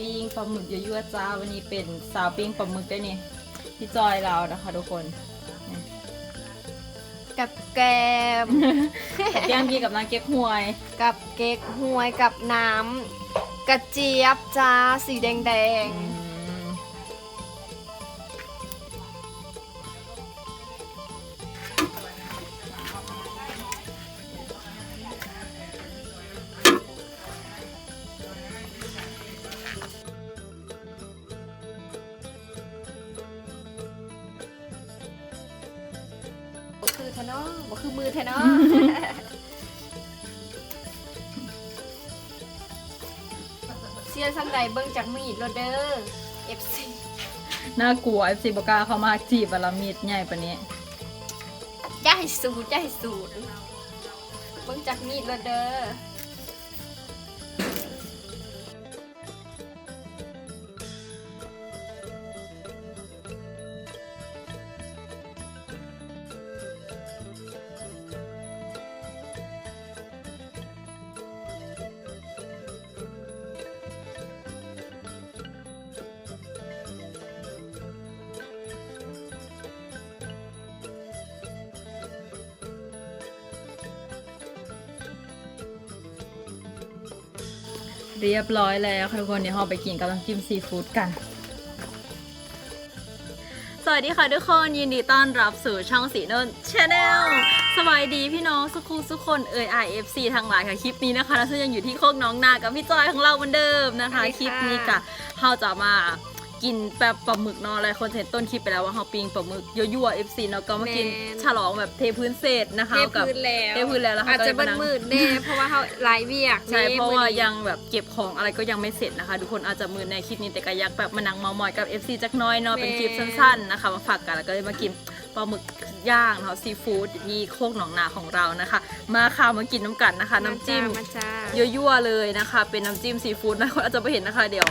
ปิ้งปลาหมึกยั่วๆจ้าวันนี้เป็นสาวปิ้งปลาหมึกได้นี่พี่จอยเรานะคะ ทุกคนกับแกมแก้มกีกับนางเก๊กฮวย กับเก๊กฮวยกับน้ำกระเจี๊ยบจ้าสีแดงแคือเทนอบ่คือมือเทนอเสียสังใดเบิ่งจากมีดโรเดอร์ FC น่ากลัว FC บกล้าเข้ามาจีบอะละมีดใหญ่ปะนี้อย่าให้สูดอย่าให้สูดเบิ่งจากมีดโรเดอร์ เรียบร้อยแล้วค่ะทุกคนเดี๋ยวเราไปกินกับน้ำจิ้มซีฟู้ดกัน สวัสดีค่ะทุกคนยินดีต้อนรับสู่ช่องสีนนชาแนลสบายดีพี่น้องสุขุสุกคนเอ่ย IFC ทั้งหลายค่ะคลิปนี้นะคะเราซึ่งยังอยู่ที่โคกน้องนากับพี่จอยของเราเหมือนเดิมนะคะสวัสดีค่ะคลิปนี้กะเราจะมา กินแบบปลาหมึกเนาะอะไรคนเห็นต้นคลิปไปแล้วว่าเราปิ้งปลาหมึกยั่วๆ FC เนาะก็มากินแม่น ฉลองแบบเทพื้นเศษนะคะเทกับ พื้นแล้วเทพื้นแล้วแล้วค่ะอาจจะก็เบิ้เลยมานั่งมืดแน่เพราะว่าเขาหลายเวียกใช่นี่เพราะว่ามื้อนี้ยังแบบเก็บของอะไรก็ยังไม่เสร็จนะคะ ทุกคนอาจจะมือในคลิปนี้แต่ก็อยากแบบมานั่งเมามอยกับ FC จักหน้อยเนาะเป็นคลิปสั้นๆนะคะมาฝากกันแล้วก็เลยมากินปลาหมึกย่างเนาะซีฟู้ดที่โคกหนองนาของเรานะคะ มาค่ะมากินน้ำกันนะคะ น้ำจิ้ม มาจ้า ยั่วๆเลยนะคะ เป็นน้ำจิ้มซีฟู้ดนะคนอาจจะไม่เห็นนะคะ เดี๋ยว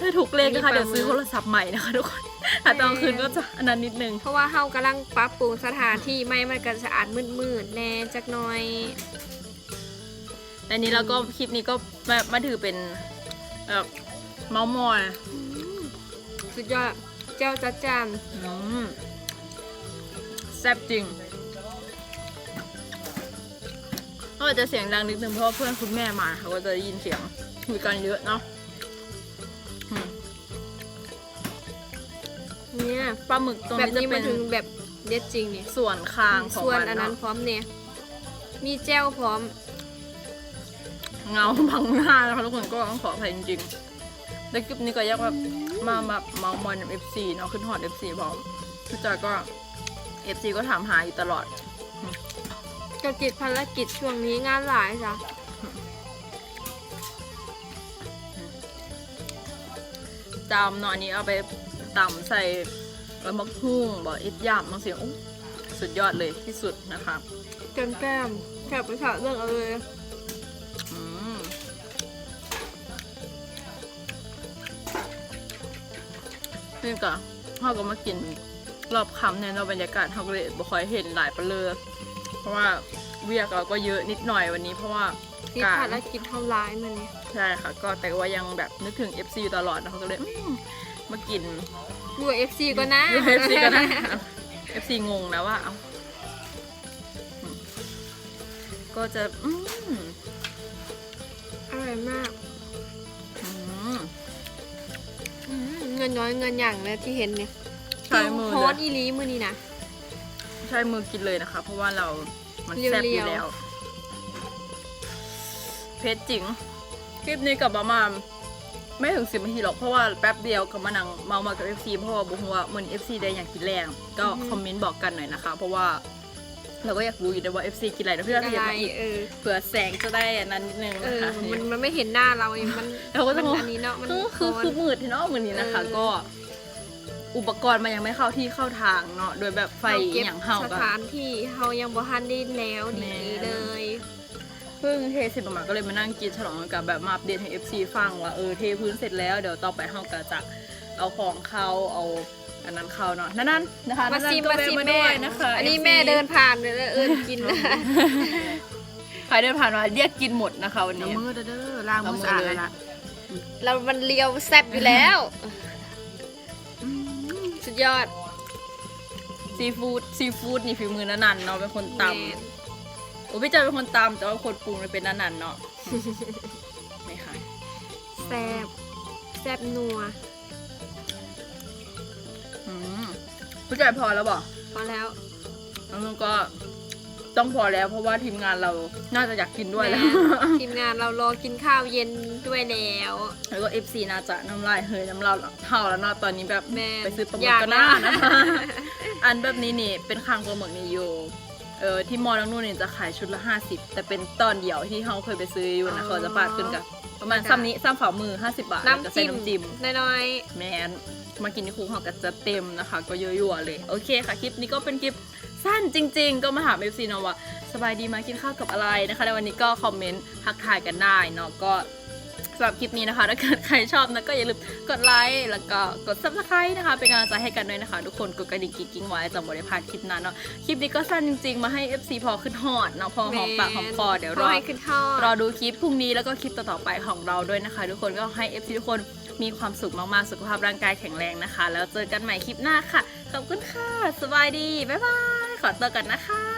ถ้าถูกเลขนะคะมีปลาหมึกเดี๋ยวซื้อโทรศัพท์ใหม่นะคะทุกคนแต่ตอนคืนก็จะอันนั้นนิดนึง เพราะว่าเขากำลังปรับปรุงสถานที่ไม่มันก็สะอาดมืดๆแน่จักหน่อยแต่นี้แล้วก็คลิปนี้ก็มามาถือเป็นแบบเมาส์มอยสุดยอดเจ้าจัดจานอืมแซ่บจริงก็อาจจะเสียงดังนิดนึงเพราะว่าเพื่อนคุณแม่มาเขาก็จะได้ยินเสียงคุยกันเยอะเนาะ ปลาหมึกตรงแบบนี้จะนี้เป็มานถึงแบบเด็ดจริงเนี่ยส่วนคางของส่วนมันอันนั้นเนาะพร้อมเนี่ยมีแจ้วพร้อมเงาบังหน้านะคะทุกคนก็ต้องขออภัยจริงๆแล้วคลิปนี้ก็อยากแบบมาแบบเมามอยในเอฟซีเนาะขึ้นฮอตเอฟซีพร้อมพี่จอยก็เอฟซีก็ถามหาอยู่ตลอด กระจิตภารกิจช่วงนี้งานหลายจ้ะจามหน่อยนี้เอาไปตำใส่ กระมักหุ่งบอกอิดยำบางเสียงอุ๊ยสุดยอดเลยที่สุดนะคะแก้มแก้มแคบไปค่ะเรื่องเอาเลยอืมนี่ก็เขาก็มากินรอบคำเนี่ยเราะบรรยากาศเขาก็เลยบ่ค่อยเห็นหลายปลาเลยเพราะว่าเวียกเราก็เยอะนิดหน่อยวันนี้เพราะว่าที่การภารกิจเท่าร้ายมันเนี่ยใช่ค่ะ ก็แต่ว่ายังแบบนึกถึง FC ตลอดนะเขาก็เลยอืมมากิน ดูเอฟซีก็นะยูเอฟซีก็ได้เอฟซีงงนะว่าเอ้าอืมก็จะอืมอร่อยมากอืมอืมเงินน้อยเงินอย่างเลยที่เห็นเนี่ยใช้มือโพเลสยอีหลีมือนี้นะใช้มือกินเลยนะคะ เพราะว่าเรา มันแซ่บอเรียู่ยวๆแล้ว เพชรจริง คลิปนี้กลับมามา ไม่ถึงสิบนาทีหรอกเพราะว่าแป๊บเดียวกับมานังเมามากับ FC เพราะว่าบุหัวาเหมือน FC ได้อย่างกินแรง ก็คอมเมนต์บอกกันหน่อยนะคะ เพราะว่าเราก็อยากรู้อยู่นะว่า FC กินอะไรนะเพื่อนอะเห็นไรมาอีกเออ เผื่อแสงจะได้อันนั้นนิดนึงเอนะอ คะมันมันไม่เห็นหน้าเราเองมันเราก็จะมันงงอันนี้เนาะมัน คือคือโพสคือมืดที่เนาะมือนี้นะคะ เออ ก็อุปกรณ์มันยังไม่เข้าที่เข้าทางเนาะโดยแบบไฟเก็บอย่างเฮาสก็ถานที่เฮายังบ่ทันได้แล้วแม่ดีเลยเพิ่งเทเสร็จประมาณก็เลยมานั่งกินฉลองกับแบบมาอัปเดตให้ FC ฟังว่าเออเทพื้นเสร็จแล้วเดี๋ยวต่อไปเฮาก็จะเอาของเข้าเอาอันนั้นเข้าเนาะนั่นนั่นนะคะมาซิมนั่นๆก็มาซิมแวะแม่ด้วยนะคะ อันนี้ FC แม่เดินผ่านเลยเออกินนะใครเดินผ่านมาเรียกกินหมดนะคะวันละนี้มือเด้อเด้อล้างมือสะอาดแล้วล่ะเรามันเลียวแซ่บอยู่แล้วสุดยอดซีฟู้ดซีฟู้ดนี่ฝีมือนันนันเนาะเป็นคนตแม่นำโอ้พี่จอยเป็นคนตำแต่ว่าคนปรุงเลยเป็นนันนันเนาะนี่ค่ะแซ่บแซ่บนัว อืมพี่จอยพอแล้วบอกพอแล้วแล้วมันก็ต้องพอแล้ว เพราะว่าทีมงานเราน่าจะอยากกินด้วยแล้วแม่ทีมงานเรารอกินข้าวเย็นด้วยแล้ว แล้วก็ FC น่าจะน้ำลายเฮยน้ำลายเท่าแล้วเนาะตอนนี้แบบแม่ไปซื้อปลาหมึอกยากก็น่านะคะอันแบบนี้นี่เป็นคางปลาหมึกนี่อยู่เออที่มอลังนู่นนี่จะขายชุดละ 50 แต่เป็นตอนเดียวที่เขาเคยไปซื้ออยู่นะเขาจะปาดขึ้นกับประมาณซ้ำนี้ซ้ำฝ่ามือ 50 บาทแล้วก็น้ำใส่จิ้มน้ำจิ้มน้อยแมนมากินที่คุกเขาก็จะเต็มนะคะ ก็ยั่วๆเลย โอเคค่ะ คลิปนี้ก็เป็นคลิปสั้นจริง ๆ ก็มาถาม FC เนาะว่าสบายดีไหมกินข้าวกับอะไรนะคะในวันนี้ก็คอมเมนต์ทักทายกันได้เนาะก็ สำหรับคลิปนี้นะคะถ้าเกิดใครชอบนะก็อย่าลืมกดไลค์แล้วก็กด subscribe นะคะเป็นกำลังใจให้กันด้วยนะคะทุกคนกดกระดิ่งกิ๊งๆไว้จะไม่ได้พลาดคลิปนั้นเนาะคลิปนี้ก็สั้นจริงๆ มาให้ FC พอขึ้นฮอดเนาะพอๆหอมปากหอมคอเดี๋ยวรรออให้ขึ้นทอดรอดูคลิปพรุ่งนี้แล้วก็คลิปต่อๆไปของเราด้วยนะคะ ทุกคนก็ให้ FC ทุกคนมีความสุขมากๆสุขภาพร่างกายแข็งแรงนะคะ แล้วเจอกันใหม่คลิปหน้าค่ะขอบคุณค่ะสบายดีบ๊ายบายขอตัวกันนะคะ